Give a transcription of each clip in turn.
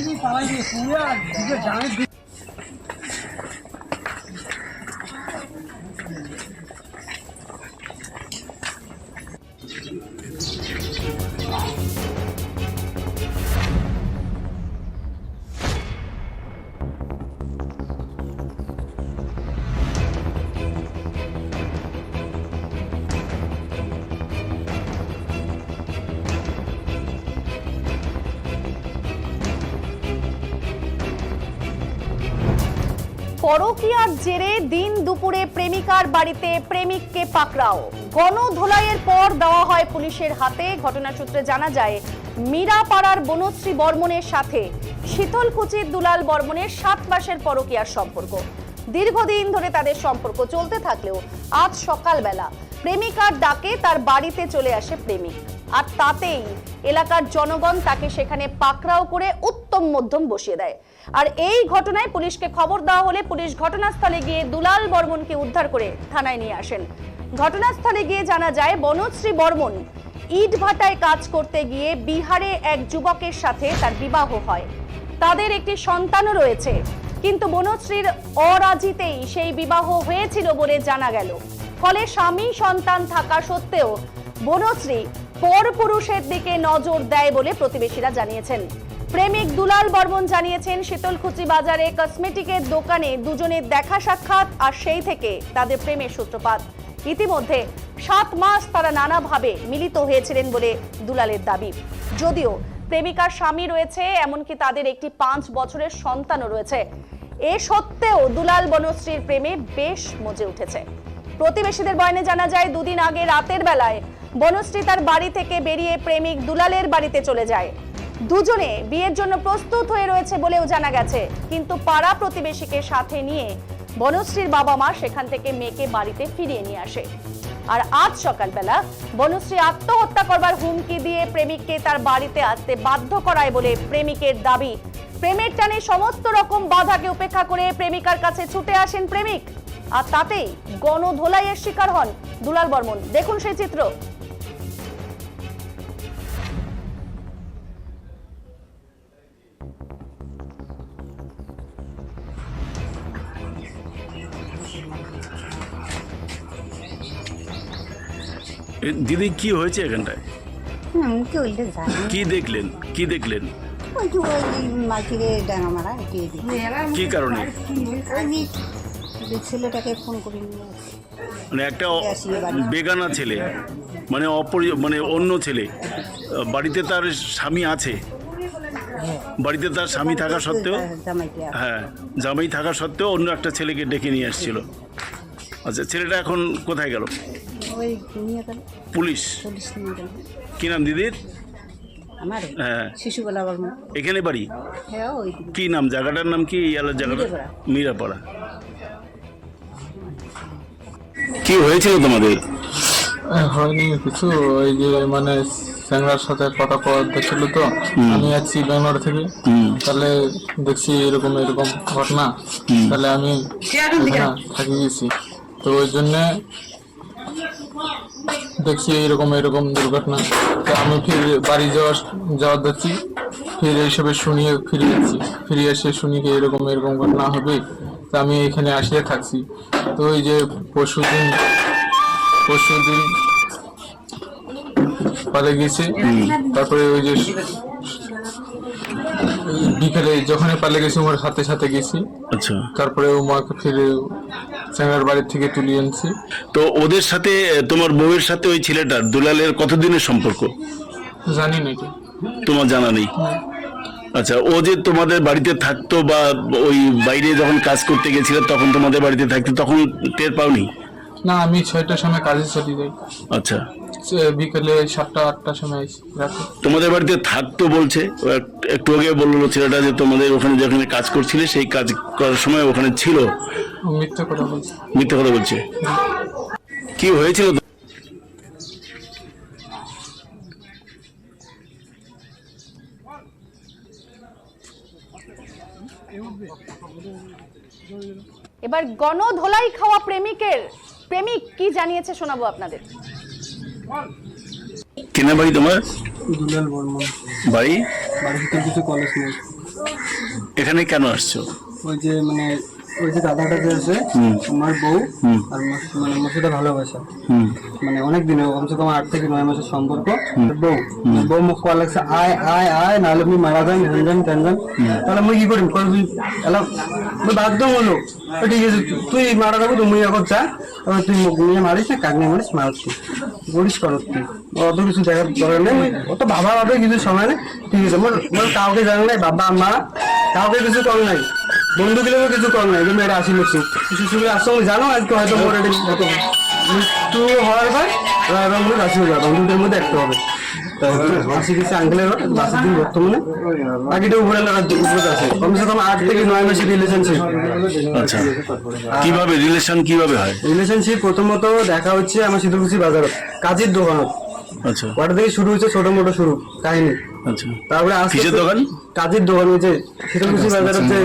পালাইবি পালাইবি পুরা দিকে জানে পরকীয়ার জেরে দিন দুপুরে প্রেমিকার বাড়িতে প্রেমিককে পাকড়াও। গণধোলাইয়ের পর দেওয়া হয় পুলিশের হাতে। ঘটনা সূত্রে জানা যায়, মীরাপাড়ার বনশ্রী বর্মনের সাথে শীতলকুচির দুলাল বর্মনের সাত মাসের পরকীয়ার সম্পর্ক। দীর্ঘদিন ধরে তাদের সম্পর্ক চলতে থাকলেও আজ সকালবেলা প্রেমিকার ডাকে তার বাড়িতে চলে আসে প্রেমিক। আর তাতেই এলাকার জনগণ তাকে সেখানে পাকড়াও করে উত্তম মধ্যম বসিয়ে দেয়। আর এই ঘটনায় পুলিশকে খবর দেওয়া হলে পুলিশ ঘটনাস্থলে গিয়ে দুলাল বর্মনকে উদ্ধার করে থানায় নিয়ে আসেন। ঘটনাস্থলে গিয়ে জানা যায়, বনশ্রী বর্মন ইট ভাটায় কাজ করতে গিয়ে বিহারে এক যুবকের সাথে তার বিবাহ হয়। তাদের একটি সন্তানও রয়েছে, কিন্তু বনশ্রীর অরাজিতেই সেই বিবাহ হয়েছিল বলে জানা গেল। ফলে স্বামী সন্তান থাকা সত্ত্বেও বনশ্রী পরপুরুষের দিকে নজর দেয় বলে প্রতিবেশীরা জানিয়েছেন। প্রেমিক দুলাল বর্মন জানিয়েছেন, শীতলকুচি বাজারে কসমেটিকের দোকানে দুজনের দেখা সাক্ষাৎ আর সেই থেকে তাদের প্রেমের সূত্রপাত। ইতিমধ্যে সাত মাস তারা নানাভাবে মিলিত হয়েছিলেন বলে দুলালের দাবি। যদিও প্রেমিকার স্বামী রয়েছে, এমনকি তাদের একটি পাঁচ বছরের সন্তানও রয়েছে। এ সত্ত্বেও দুলাল বনশ্রীর প্রেমে বেশ মজে উঠেছে। প্রতিবেশীদের বয়ানে জানা যায়, দুদিন আগে রাতের বেলায় বনশ্রী তার বাড়ি থেকে বেরিয়ে প্রেমিক দুলালের বাড়িতে চলে যায়। দুজনে বিয়ের জন্য প্রস্তুত হয়ে রয়েছে বলেও জানা গেছে। কিন্তু পাড়া প্রতিবেশীকে সাথে নিয়ে বনশ্রীর বাবা মা সেখান থেকে মেয়েকে বাড়িতে ফিরিয়ে নিয়ে আসে। আর আজ সকালবেলা বনশ্রী আত্মহত্যা করবার হুমকি দিয়ে প্রেমিককে তার বাড়িতে আসতে বাধ্য করায় বলে প্রেমিকের দাবি। প্রেমের টানে সমস্ত রকম বাধাকে উপেক্ষা করে প্রেমিকার কাছে ছুটে আসেন প্রেমিক। আর তাতেই গণধোলাইয়ের শিকার হন দুলাল বর্মন। দেখুন সেই চিত্র। দিদি কি হয়েছে এখানটায়? কি বলতে জানি কি দেখলেন? কি দেখলেন? ওই যে ওই মাটিরে ডাঙা মারা দিয়ে দিই কি কারণে? ওই যে যে ছেলেটাকে ফোন করে নিয়ে আসি। মানে একটা। বেগানা ছেলে মানে অপরি মানে অন্য ছেলে। বাড়িতে তার স্বামী আছে? বাড়িতে তার স্বামী থাকা সত্ত্বেও? হ্যাঁ জামাই থাকা সত্ত্বেও অন্য একটা ছেলেকে ডেকে নিয়ে আসছিল। আচ্ছা ছেলেটা এখন কোথায় গেল? পুলিশ? পুলিশ নিয়ে গেল কি নাম দিদির? আমার হ্যাঁ। শিশুবেলা বর্ম। এখানে বাড়ি? হ্যাঁ ওই কি নাম? জায়গাটার নাম কি? ইয়ালার জায়গাটা? মিরাপাড়া। কি হয়েছিল তোমাদের? হয়নি কিছু। ওই যে মানে স্যাংরার সাথে কথা কওয়া দেখছিল তো। আমি আছি ব্যাঙ্গালোর থেকে। তাহলে দেখছি এরকম এরকম ঘটনা। তাহলে আমি থাকি গেছি। তো ওই জন্যে দেখছি এরকম এরকম দুর্ঘটনা। তো আমি ফির বাড়ি যাওয়ার যাওয়ার যাচ্ছি ফির এইসবে শুনিয়ে ফিরে যাচ্ছি। ফিরে এসে শুনি কি এরকম এরকম ঘটনা হবে। তো আমি এখানে আসিয়া থাকছি। তো ওই যে পরশু দিন পরশু দিন পালে গেছে। তারপরে ওই যে বিকেলে যখনই পালে গেছি ওর সাথে সাথে গেছি। আচ্ছা। তারপরে ও মাকে ফিরে স্যাংরার বাড়ির থেকে তুলে এনেছি। তো ওদের সাথে তোমার বউয়ের সাথে ওই ছেলেটার দুলালের কতদিনের সম্পর্ক? জানি নাকি তোমার জানা নেই? আচ্ছা ও যে তোমাদের বাড়িতে থাকতো বা ওই বাইরে যখন কাজ করতে গেছিল তখন তোমাদের বাড়িতে থাকতো তখন টের পাওনি? না আমি ছয়টার সময় কাজে চলে যাই আচ্ছা। সে বিকেলে সাতটা আটটার সময় আসি রাতে তোমাদের বাড়িতে থাকতো বলছে ও এক- একটু আগে বলল ছেলেটা যে তোমাদের ওখানে যেখানে কাজ করছিলে সেই কাজ করার সময় ওখানে ছিল। ও মিথ্যা কথা বলছি। মিথ্যে কথা বলছে। কি হয়েছিল? এবার গণধোলাই খাওয়া প্রেমিকের প্রেমিক কি জানিয়েছে শোনাবো আপনাদের? কেনা বাড়ি তোমার? দুলাল বর্মন। বাড়ি? বাড়িতে কিছু কলেজ নেই। এখানে কেন আসছো? ওই যে মানে ওই যে দাদাটা যে আছে আমার বউ আর মানে মোর সাথে ভালোবাসা মানে অনেক দিনে কমসে কম আট থেকে নয় মাসের সম্পর্ক। বউ বউ মুখ কল লাগছে আয় আয় আয় নাহলে মুই মারা যান হ্যানজান ট্যানজান তাহলে মুই কি করিম? করবি এলা মুই বাধ্য হলো। ঠিক আছে তুই মারা যাব তো মুই এখন চা এবার তুই মুখ নিয়ে মারিস না কাক নিয়ে মারিস তুই। করিস কর তুই অত কিছু দেখার দরকার নেই। অত ভাবা ভাবে কিছু সময় নেই। ঠিক আছে মোর কাউকে জানা নাই বাবা মা। কাউকে কিছু কর নাই। বন্ধু গেলেও কিছু কর নাই তুমি এটা আসি লিখছি শিশুগুলো আসছো জানো আজকে হয়তো মোর এটা মৃত্যু হওয়ার পর রাশি হয়ে যাবে দুটোর মধ্যে একটা হবে। আসি কিছু আঙ্কেলের বাসের দিন বর্তমানে বাকিটা উপরে লাগা উপরে আছে। কমসে কম আট থেকে নয় মাসের রিলেশনশিপ আচ্ছা। কীভাবে রিলেশন কীভাবে হয়? রিলেশনশিপ প্রথমত দেখা হচ্ছে আমার বাজারত কাজের দোকানত। আচ্ছা। ওটা থেকে শুরু হচ্ছে ছোট মোটো শুরু কাহিনী। আচ্ছা। তারপরে কিসের দোকান? কাজের দোকান ওই যে শীতলকুচি বাজার হচ্ছে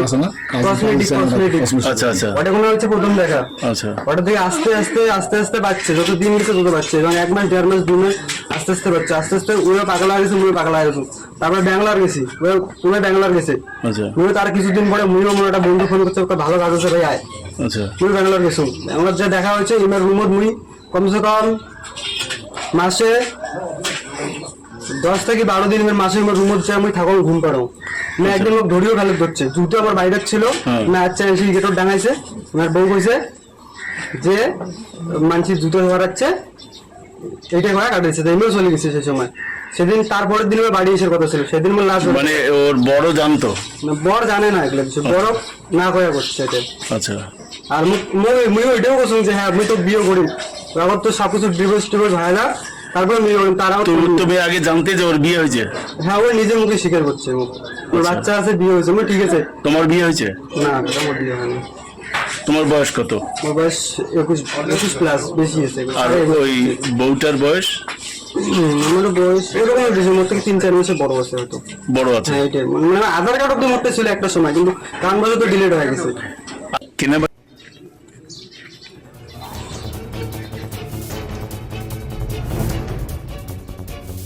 কসমেটিক কসমেটিক আচ্ছা আচ্ছা। ওটা কোনো হচ্ছে প্রথম দেখা। আচ্ছা। ওটা থেকে আস্তে আস্তে আস্তে আস্তে বাড়ছে। যত দিন গেছে তত বাড়ছে। এবং এক মাস দেড় মাস দু মাস আস্তে আস্তে বাড়ছে। আস্তে আস্তে ওরা পাগলা হয়ে গেছে মুই পাগলা হয়ে গেছে। তারপরে ব্যাঙ্গালোর গেছি। তুমি ব্যাঙ্গালোর গেছে। আচ্ছা। মুই তার কিছুদিন পরে মুইও মনে একটা বন্ধু ফোন করছে একটা ভালো কাজ আছে ভাই আয়। আচ্ছা। মুই ব্যাঙ্গালোর গেছো। আমার যে দেখা হয়েছে ইমের রুমত মুই কমসে কম মাসে দশ থেকে বারো দিন আমার মাসে আমার রুমত যাই আমি থাকুন ঘুম পাড়ো না একদিন লোক ধরিও ফেলে ধরছে। জুতো আমার বাইরে ছিল হ্যাঁ। না আচ্ছা এসে গেটর ডাঙাইছে। আমার বউ কইছে যে মানুষের জুতো ধরাচ্ছে এইটা করে কাটাইছে তো এমনিও চলে গেছে সেই সময়। সেদিন তারপরের দিন বাড়ি এসে কথা ছিল সেদিন লাস্ট মানে ওর বড় জানতো? বর জানে না এগুলো কিছু বড় না কয়া করছে এটা আচ্ছা। আর মুই মুই এটাও করছি যে হ্যাঁ মুই তো বিয়ে করি আমার তো সব কিছু ডিভোর্স টিভোর্স হয় না। তারপর তারাও তুমি আগে জানতে যে ওর বিয়ে হয়েছে? হ্যাঁ ওই নিজের মুখে স্বীকার করছে ওর বাচ্চা আছে বিয়ে হয়েছে। ঠিক আছে। তোমার বিয়ে হয়েছে? না আমার বিয়ে হয়নি। তোমার বয়স কত? বয়স একুশ একুশ প্লাস বেশি আর ওই বউটার বয়স? বয়স এরকম বেশি মোট থেকে তিন চার মাসের বড় আছে হয়তো। বড় আছে? হ্যাঁ মানে আধার কার্ড অব্দি মোটে ছিল একটা সময় কিন্তু কারণ বলে তো ডিলেট হয়ে গেছে। কেনা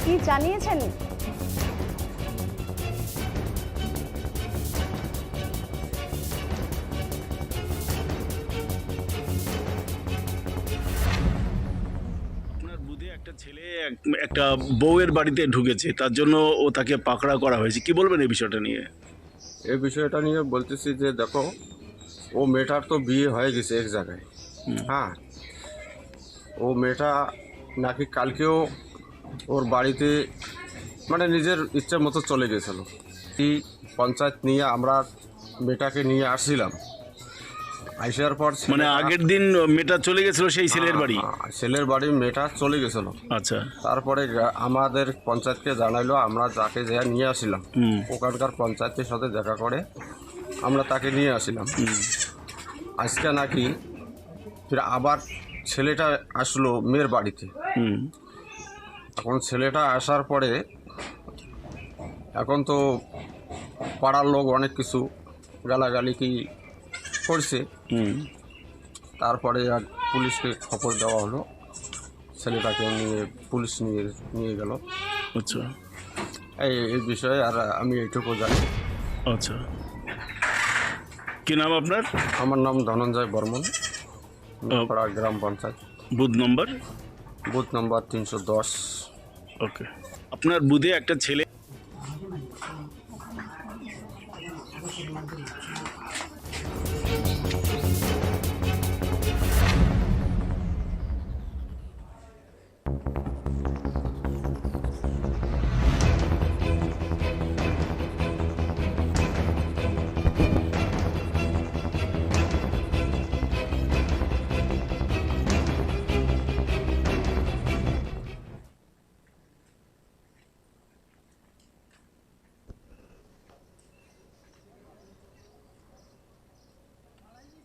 কি জানিয়েছেন? আপনার বুধে একটা ছেলে একটা বউয়ের বাড়িতে ঢুকেছে তার জন্য ও তাকে পাকড়া করা হয়েছে। কি বলবেন এই বিষয়টা নিয়ে? এই বিষয়টা নিয়ে বলতেছি যে দেখো ও মেয়েটার তো বিয়ে হয়ে গেছে এক জায়গায়। হ্যাঁ ও মেয়েটা নাকি কালকেও ওর বাড়িতে মানে নিজের ইচ্ছে মতো চলে গেছিল। এই পঞ্চায়েত নিয়ে আমরা মেয়েটাকে নিয়ে আসছিলাম। আসার পর মানে আগের দিন মেয়েটা চলে গেছিল সেই ছেলের বাড়ি? হ্যাঁ, ছেলের বাড়ি মেয়েটা চলে গেছিল। আচ্ছা। তারপরে আমাদের পঞ্চায়েতকে জানাইলো আমরা যাকে যা নিয়ে আসিলাম ওখানকার পঞ্চায়েতের সাথে দেখা করে আমরা তাকে নিয়ে আসিলাম আজকে নাকি ফির আবার ছেলেটা আসলো মেয়ের বাড়িতে। এখন ছেলেটা আসার পরে এখন তো পাড়ার লোক অনেক কিছু গালাগালি কি করছে। তারপরে আর পুলিশকে খবর দেওয়া হলো। ছেলেটাকে নিয়ে পুলিশ নিয়ে নিয়ে গেল। আচ্ছা। এই এই বিষয়ে আর আমি এইটুকু জানি। আচ্ছা। কি নাম আপনার? আমার নাম ধনঞ্জয় বর্মন। পাড়া গ্রাম panchayat. Booth number? Booth number তিনশো দশ। ওকে আপনার বুধে একটা ছেলে